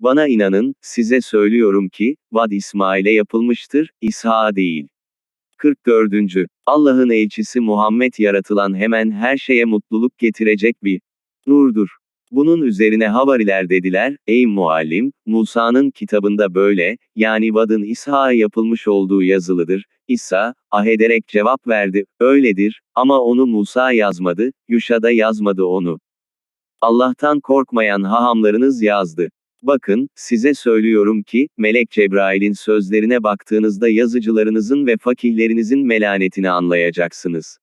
Bana inanın, size söylüyorum ki, vad İsmail'e yapılmıştır, İsa değil. 44. Allah'ın elçisi Muhammed yaratılan hemen her şeye mutluluk getirecek bir nurdur. Bunun üzerine Havariler dediler, ey muallim, Musa'nın kitabında böyle, yani vadın İsa'ya yapılmış olduğu yazılıdır. İsa, ah ederek cevap verdi, öyledir, ama onu Musa yazmadı, Yuşa da yazmadı onu. Allah'tan korkmayan hahamlarınız yazdı. Bakın, size söylüyorum ki, Melek Cebrail'in sözlerine baktığınızda yazıcılarınızın ve fakihlerinizin melanetini anlayacaksınız.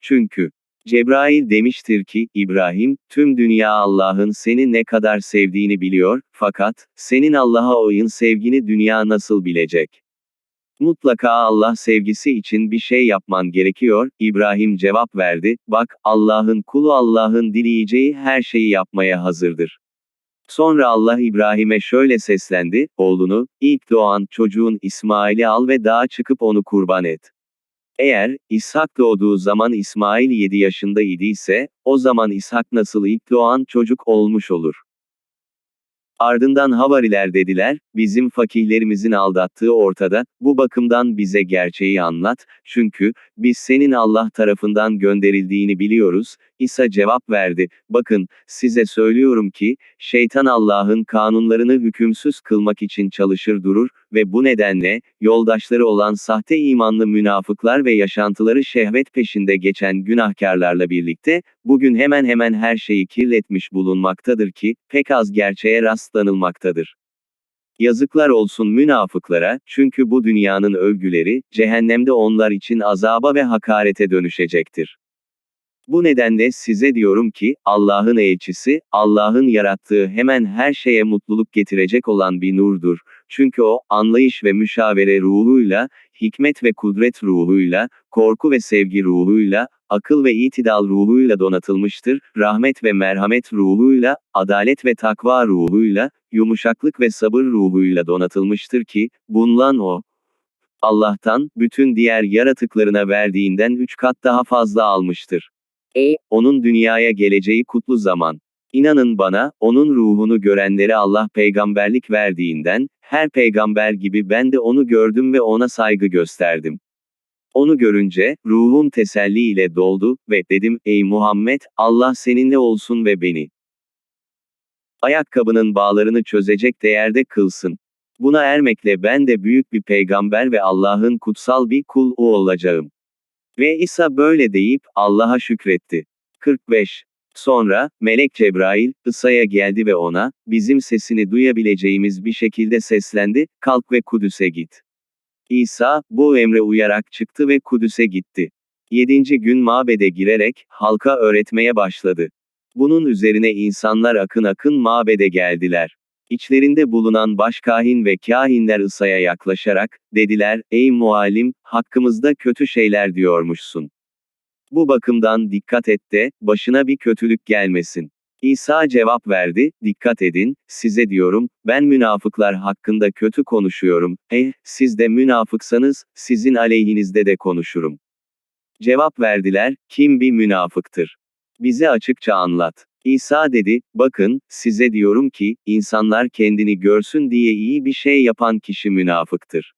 Çünkü, Cebrail demiştir ki, İbrahim, tüm dünya Allah'ın seni ne kadar sevdiğini biliyor, fakat, senin Allah'a oyun sevgini dünya nasıl bilecek? Mutlaka Allah sevgisi için bir şey yapman gerekiyor, İbrahim cevap verdi, bak, Allah'ın kulu Allah'ın dileyeceği her şeyi yapmaya hazırdır. Sonra Allah İbrahim'e şöyle seslendi, oğlunu, ilk doğan çocuğun İsmail'i al ve dağa çıkıp onu kurban et. Eğer, İshak doğduğu zaman İsmail 7 yaşında idiyse, o zaman İshak nasıl ilk doğan çocuk olmuş olur? Ardından Havariler dediler, bizim fakihlerimizin aldattığı ortada, bu bakımdan bize gerçeği anlat, çünkü, biz senin Allah tarafından gönderildiğini biliyoruz, İsa cevap verdi, bakın, size söylüyorum ki, şeytan Allah'ın kanunlarını hükümsüz kılmak için çalışır durur, ve bu nedenle, yoldaşları olan sahte imanlı münafıklar ve yaşantıları şehvet peşinde geçen günahkarlarla birlikte, bugün hemen hemen her şeyi kirletmiş bulunmaktadır ki, pek az gerçeğe rastlanılmaktadır. Yazıklar olsun münafıklara, çünkü bu dünyanın övgüleri, cehennemde onlar için azaba ve hakarete dönüşecektir. Bu nedenle size diyorum ki, Allah'ın elçisi, Allah'ın yarattığı hemen her şeye mutluluk getirecek olan bir nurdur. Çünkü o, anlayış ve müşavere ruhuyla, hikmet ve kudret ruhuyla, korku ve sevgi ruhuyla, akıl ve itidal ruhuyla donatılmıştır, rahmet ve merhamet ruhuyla, adalet ve takva ruhuyla, yumuşaklık ve sabır ruhuyla donatılmıştır ki, bundan o, Allah'tan, bütün diğer yaratıklarına verdiğinden üç kat daha fazla almıştır. E, onun dünyaya geleceği kutlu zaman. İnanın bana, onun ruhunu görenlere Allah peygamberlik verdiğinden, her peygamber gibi ben de onu gördüm ve ona saygı gösterdim. Onu görünce, ruhum teselli ile doldu ve dedim, ey Muhammed, Allah seninle olsun ve beni. Ayakkabının bağlarını çözecek değerde kılsın. Buna ermekle ben de büyük bir peygamber ve Allah'ın kutsal bir kul olacağım. Ve İsa böyle deyip, Allah'a şükretti. 45. Sonra, Melek Cebrail, İsa'ya geldi ve ona, bizim sesini duyabileceğimiz bir şekilde seslendi, kalk ve Kudüs'e git. İsa, bu emre uyarak çıktı ve Kudüs'e gitti. Yedinci gün mabede girerek, halka öğretmeye başladı. Bunun üzerine insanlar akın akın mabede geldiler. İçlerinde bulunan başkahin ve kahinler İsa'ya yaklaşarak, dediler, ey muallim, hakkımızda kötü şeyler diyormuşsun. Bu bakımdan dikkat et de, başına bir kötülük gelmesin. İsa cevap verdi, dikkat edin, size diyorum, ben münafıklar hakkında kötü konuşuyorum, eh, siz de münafıksanız, sizin aleyhinizde de konuşurum. Cevap verdiler, kim bir münafıktır? Bize açıkça anlat. İsa dedi, bakın, size diyorum ki, insanlar kendini görsün diye iyi bir şey yapan kişi münafıktır.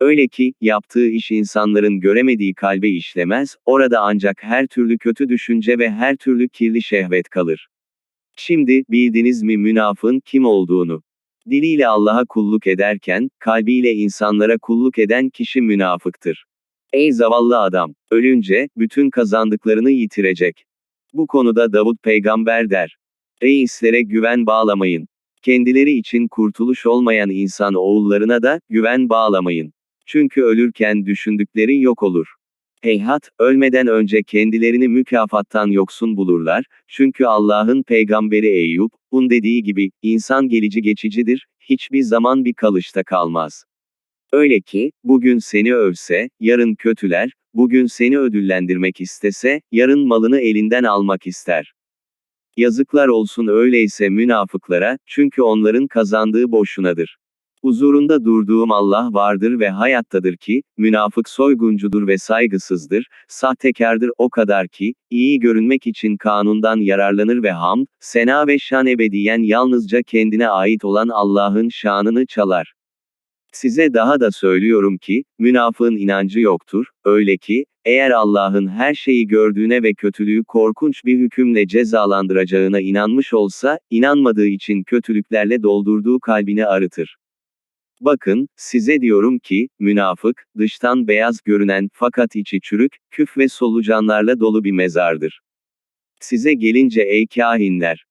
Öyle ki, yaptığı iş insanların göremediği kalbe işlemez, orada ancak her türlü kötü düşünce ve her türlü kirli şehvet kalır. Şimdi, bildiniz mi münafığın kim olduğunu? Diliyle Allah'a kulluk ederken, kalbiyle insanlara kulluk eden kişi münafıktır. Ey zavallı adam! Ölünce, bütün kazandıklarını yitirecek. Bu konuda Davut peygamber der. Reislere güven bağlamayın. Kendileri için kurtuluş olmayan insan oğullarına da güven bağlamayın. Çünkü ölürken düşündükleri yok olur. Heyhat, ölmeden önce kendilerini mükafattan yoksun bulurlar, çünkü Allah'ın peygamberi Eyüp, un dediği gibi, insan gelici geçicidir, hiçbir zaman bir kalışta kalmaz. Öyle ki, bugün seni övse, yarın kötüler, bugün seni ödüllendirmek istese, yarın malını elinden almak ister. Yazıklar olsun öyleyse münafıklara, çünkü onların kazandığı boşunadır. Huzurunda durduğum Allah vardır ve hayattadır ki, münafık soyguncudur ve saygısızdır, sahtekardır o kadar ki, iyi görünmek için kanundan yararlanır ve hamd, sena ve şan ebediyen yalnızca kendine ait olan Allah'ın şanını çalar. Size daha da söylüyorum ki, münafığın inancı yoktur, öyle ki, eğer Allah'ın her şeyi gördüğüne ve kötülüğü korkunç bir hükümle cezalandıracağına inanmış olsa, inanmadığı için kötülüklerle doldurduğu kalbini arıtır. Bakın, size diyorum ki, münafık, dıştan beyaz görünen fakat içi çürük, küf ve solucanlarla dolu bir mezardır. Size gelince ey kahinler,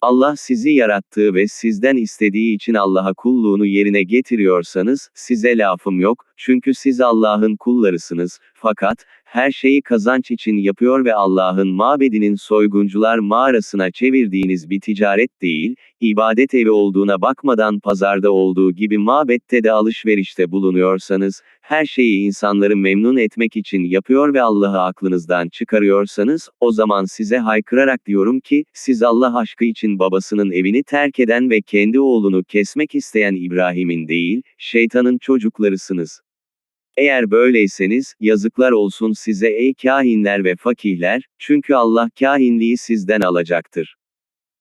Allah sizi yarattığı ve sizden istediği için Allah'a kulluğunu yerine getiriyorsanız, size lafım yok, çünkü siz Allah'ın kullarısınız, fakat, her şeyi kazanç için yapıyor ve Allah'ın mabedinin soyguncular mağarasına çevirdiğiniz bir ticaret değil, ibadet evi olduğuna bakmadan pazarda olduğu gibi mabette de alışverişte bulunuyorsanız, her şeyi insanları memnun etmek için yapıyor ve Allah'ı aklınızdan çıkarıyorsanız, o zaman size haykırarak diyorum ki, siz Allah aşkı için babasının evini terk eden ve kendi oğlunu kesmek isteyen İbrahim'in değil, şeytanın çocuklarısınız. Eğer böyleyseniz, yazıklar olsun size ey kahinler ve fakihler, çünkü Allah kahinliği sizden alacaktır.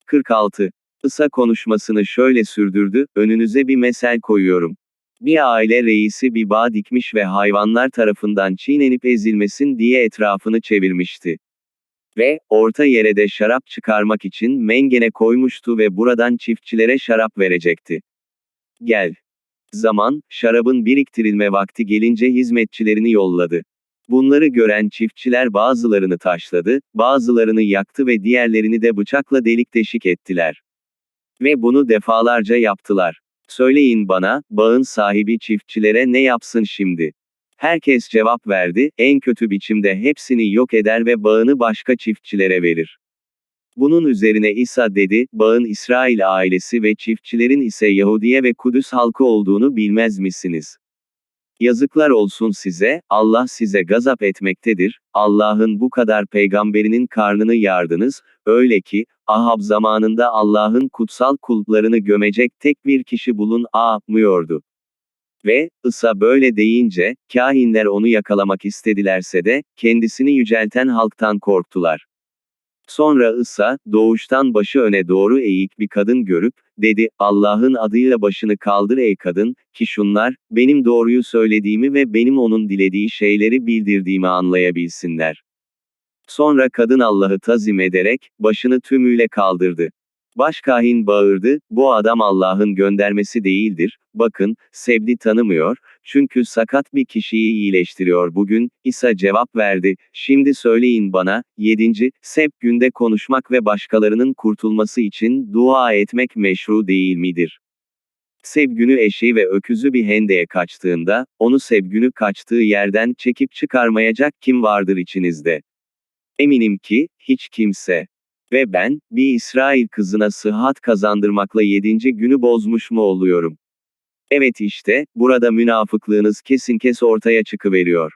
46. Isa konuşmasını şöyle sürdürdü, önünüze bir mesel koyuyorum. Bir aile reisi bir bağ dikmiş ve hayvanlar tarafından çiğnenip ezilmesin diye etrafını çevirmişti. Ve, orta yere de şarap çıkarmak için mengene koymuştu ve buradan çiftçilere şarap verecekti. Gel. Zaman, şarabın biriktirilme vakti gelince hizmetçilerini yolladı. Bunları gören çiftçiler bazılarını taşladı, bazılarını yaktı ve diğerlerini de bıçakla delik deşik ettiler. Ve bunu defalarca yaptılar. Söyleyin bana, bağın sahibi çiftçilere ne yapsın şimdi? Herkes cevap verdi, en kötü biçimde hepsini yok eder ve bağını başka çiftçilere verir. Bunun üzerine İsa dedi, bağın İsrail ailesi ve çiftçilerin ise Yahudiye ve Kudüs halkı olduğunu bilmez misiniz? Yazıklar olsun size, Allah size gazap etmektedir, Allah'ın bu kadar peygamberinin karnını yardınız, öyle ki, Ahab zamanında Allah'ın kutsal kullarını gömecek tek bir kişi bulun, mıyordu. Ve, İsa böyle deyince, kahinler onu yakalamak istedilerse de, kendisini yücelten halktan korktular. Sonra İsa, doğuştan başı öne doğru eğik bir kadın görüp, dedi, Allah'ın adıyla başını kaldır ey kadın, ki şunlar, benim doğruyu söylediğimi ve benim onun dilediği şeyleri bildirdiğimi anlayabilsinler. Sonra kadın Allah'ı tazim ederek, başını tümüyle kaldırdı. Başkahin bağırdı, bu adam Allah'ın göndermesi değildir, bakın, Sebdi tanımıyor, çünkü sakat bir kişiyi iyileştiriyor bugün, İsa cevap verdi, şimdi söyleyin bana, 7. Seb günde konuşmak ve başkalarının kurtulması için dua etmek meşru değil midir? Sevgünü eşeği ve öküzü bir hendeye kaçtığında, onu sevgünü kaçtığı yerden çekip çıkarmayacak kim vardır içinizde? Eminim ki, hiç kimse. Ve ben, bir İsrail kızına sıhhat kazandırmakla yedinci günü bozmuş mu oluyorum? Evet işte, burada münafıklığınız kesin kes ortaya çıkıveriyor.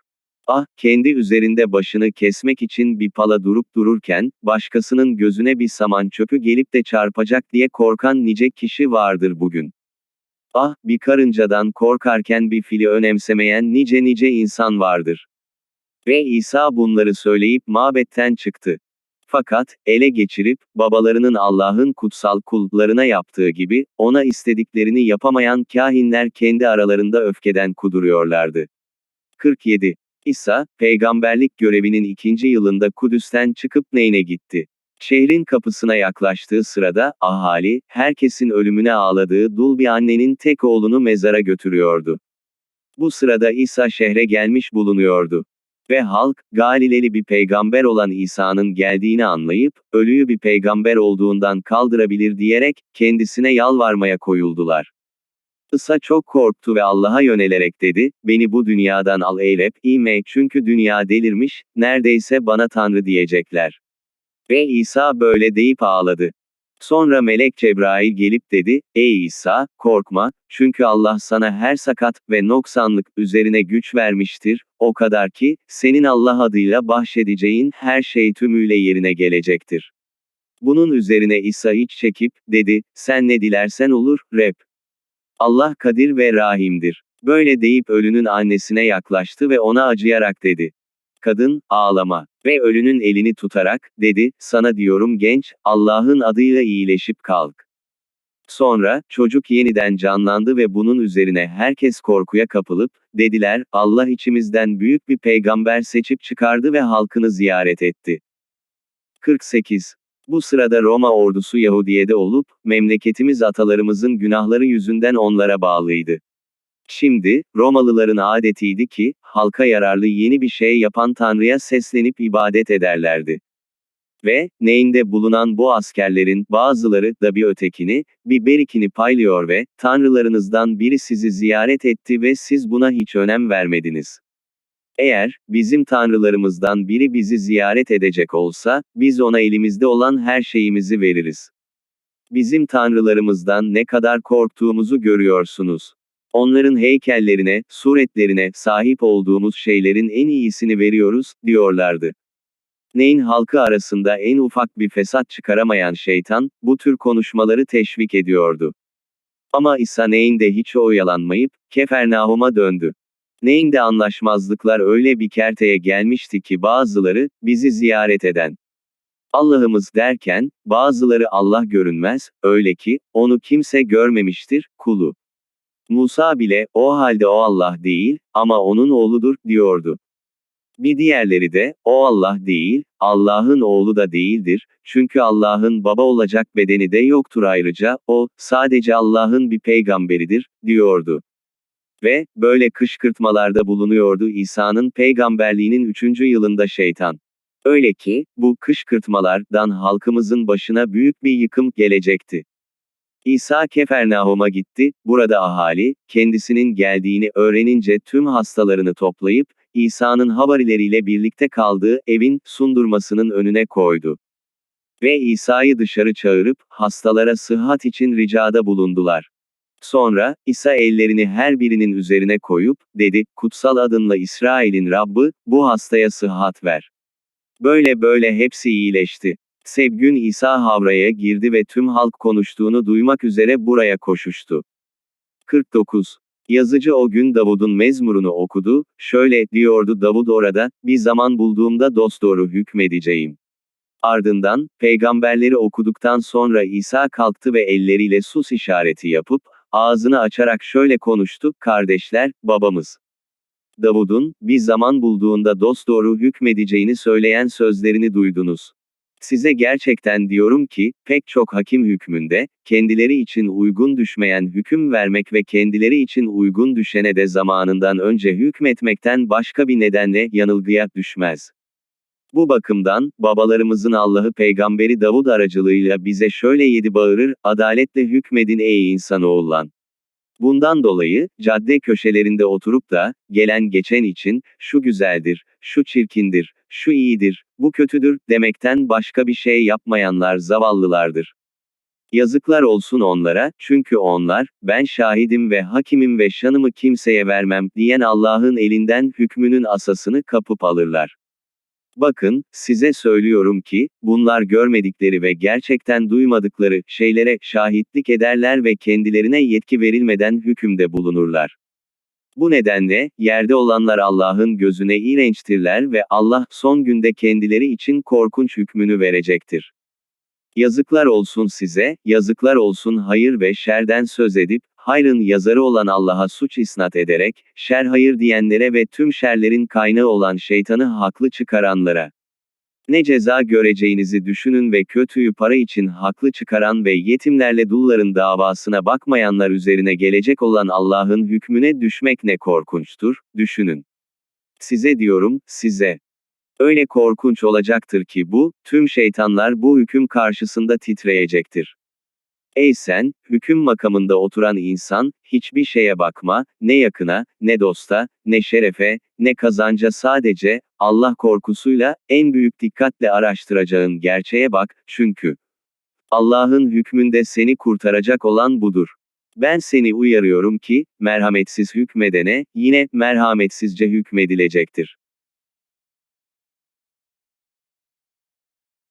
Ah, kendi üzerinde başını kesmek için bir pala durup dururken, başkasının gözüne bir saman çöpü gelip de çarpacak diye korkan nice kişi vardır bugün. Ah, bir karıncadan korkarken bir fili önemsemeyen nice nice insan vardır. Ve İsa bunları söyleyip mabetten çıktı. Fakat, ele geçirip, babalarının Allah'ın kutsal kullarına yaptığı gibi, ona istediklerini yapamayan kahinler kendi aralarında öfkeden kuduruyorlardı. 47. İsa, peygamberlik görevinin ikinci yılında Kudüs'ten çıkıp Neyn'e gitti. Şehrin kapısına yaklaştığı sırada, ahali, herkesin ölümüne ağladığı dul bir annenin tek oğlunu mezara götürüyordu. Bu sırada İsa şehre gelmiş bulunuyordu. Ve halk, Galileli bir peygamber olan İsa'nın geldiğini anlayıp, ölüyü bir peygamber olduğundan kaldırabilir diyerek, kendisine yalvarmaya koyuldular. İsa çok korktu ve Allah'a yönelerek dedi, beni bu dünyadan al eylep, ime çünkü dünya delirmiş, neredeyse bana Tanrı diyecekler. Ve İsa böyle deyip ağladı. Sonra melek Cebrail gelip dedi, Ey İsa, korkma, çünkü Allah sana her sakat ve noksanlık üzerine güç vermiştir, o kadar ki, senin Allah adıyla bahşedeceğin her şey tümüyle yerine gelecektir. Bunun üzerine İsa iç çekip, dedi, sen ne dilersen olur, Reb. Allah kadir ve rahimdir. Böyle deyip ölünün annesine yaklaştı ve ona acıyarak dedi. Kadın, ağlama. Ve ölünün elini tutarak, dedi, sana diyorum genç, Allah'ın adıyla iyileşip kalk. Sonra, çocuk yeniden canlandı ve bunun üzerine herkes korkuya kapılıp, dediler, Allah içimizden büyük bir peygamber seçip çıkardı ve halkını ziyaret etti. 48. Bu sırada Roma ordusu Yahudiye'de olup, memleketimiz atalarımızın günahları yüzünden onlara bağlıydı. Şimdi, Romalıların adetiydi ki, halka yararlı yeni bir şey yapan Tanrı'ya seslenip ibadet ederlerdi. Ve, neyinde bulunan bu askerlerin, bazıları, da bir ötekini, bir berikini paylıyor ve, tanrılarınızdan biri sizi ziyaret etti ve siz buna hiç önem vermediniz. Eğer, bizim tanrılarımızdan biri bizi ziyaret edecek olsa, biz ona elimizde olan her şeyimizi veririz. Bizim tanrılarımızdan ne kadar korktuğumuzu görüyorsunuz. Onların heykellerine, suretlerine, sahip olduğumuz şeylerin en iyisini veriyoruz, diyorlardı. Neyin halkı arasında en ufak bir fesat çıkaramayan şeytan, bu tür konuşmaları teşvik ediyordu. Ama İsa Neyin de hiç oyalanmayıp, Kefernahum'a döndü. Neyin de anlaşmazlıklar öyle bir kerteye gelmişti ki bazıları, bizi ziyaret eden. Allah'ımız derken, bazıları Allah görünmez, öyle ki, onu kimse görmemiştir, kulu. Musa bile, o halde o Allah değil, ama onun oğludur, diyordu. Bir diğerleri de, o Allah değil, Allah'ın oğlu da değildir, çünkü Allah'ın baba olacak bedeni de yoktur ayrıca, o, sadece Allah'ın bir peygamberidir, diyordu. Ve, böyle kışkırtmalarda bulunuyordu İsa'nın peygamberliğinin üçüncü yılında şeytan. Öyle ki, bu kışkırtmalardan halkımızın başına büyük bir yıkım gelecekti. İsa Kefernahum'a gitti, burada ahali, kendisinin geldiğini öğrenince tüm hastalarını toplayıp, İsa'nın havarileriyle birlikte kaldığı evin sundurmasının önüne koydu. Ve İsa'yı dışarı çağırıp, hastalara sıhhat için ricada bulundular. Sonra, İsa ellerini her birinin üzerine koyup, dedi, kutsal adınla İsrail'in Rabbı, bu hastaya sıhhat ver. Böyle böyle hepsi iyileşti. Sevgün İsa havraya girdi ve tüm halk konuştuğunu duymak üzere buraya koşuştu. 49. Yazıcı o gün Davud'un mezmurunu okudu, şöyle, diyordu Davud orada, bir zaman bulduğumda dosdoğru hükmedeceğim. Ardından, peygamberleri okuduktan sonra İsa kalktı ve elleriyle sus işareti yapıp, ağzını açarak şöyle konuştu, kardeşler, babamız. Davud'un, bir zaman bulduğunda dosdoğru hükmedeceğini söyleyen sözlerini duydunuz. Size gerçekten diyorum ki, pek çok hakim hükmünde, kendileri için uygun düşmeyen hüküm vermek ve kendileri için uygun düşene de zamanından önce hükmetmekten başka bir nedenle yanılgıya düşmez. Bu bakımdan, babalarımızın Allah'ı peygamberi Davud aracılığıyla bize şöyle yedi bağırır, adaletle hükmedin ey insanoğullan. Bundan dolayı, cadde köşelerinde oturup da, gelen geçen için, şu güzeldir, şu çirkindir, şu iyidir, bu kötüdür, demekten başka bir şey yapmayanlar zavallılardır. Yazıklar olsun onlara, çünkü onlar, ben şahidim ve hakimim ve şanımı kimseye vermem, diyen Allah'ın elinden hükmünün asasını kapıp alırlar. Bakın, size söylüyorum ki, bunlar görmedikleri ve gerçekten duymadıkları şeylere şahitlik ederler ve kendilerine yetki verilmeden hükümde bulunurlar. Bu nedenle, yerde olanlar Allah'ın gözüne iğrençtirler ve Allah, son günde kendileri için korkunç hükmünü verecektir. Yazıklar olsun size, yazıklar olsun hayır ve şerden söz edip, hayrın yazarı olan Allah'a suç isnat ederek, şer hayır diyenlere ve tüm şerlerin kaynağı olan şeytanı haklı çıkaranlara. Ne ceza göreceğinizi düşünün ve kötüyü para için haklı çıkaran ve yetimlerle dulların davasına bakmayanlar üzerine gelecek olan Allah'ın hükmüne düşmek ne korkunçtur, düşünün. Size diyorum, size. Öyle korkunç olacaktır ki bu, tüm şeytanlar bu hüküm karşısında titreyecektir. Ey sen, hüküm makamında oturan insan, hiçbir şeye bakma, ne yakına, ne dosta, ne şerefe, ne kazanca sadece, Allah korkusuyla, en büyük dikkatle araştıracağın gerçeğe bak, çünkü Allah'ın hükmünde seni kurtaracak olan budur. Ben seni uyarıyorum ki, merhametsiz hükmedene, yine, merhametsizce hükmedilecektir.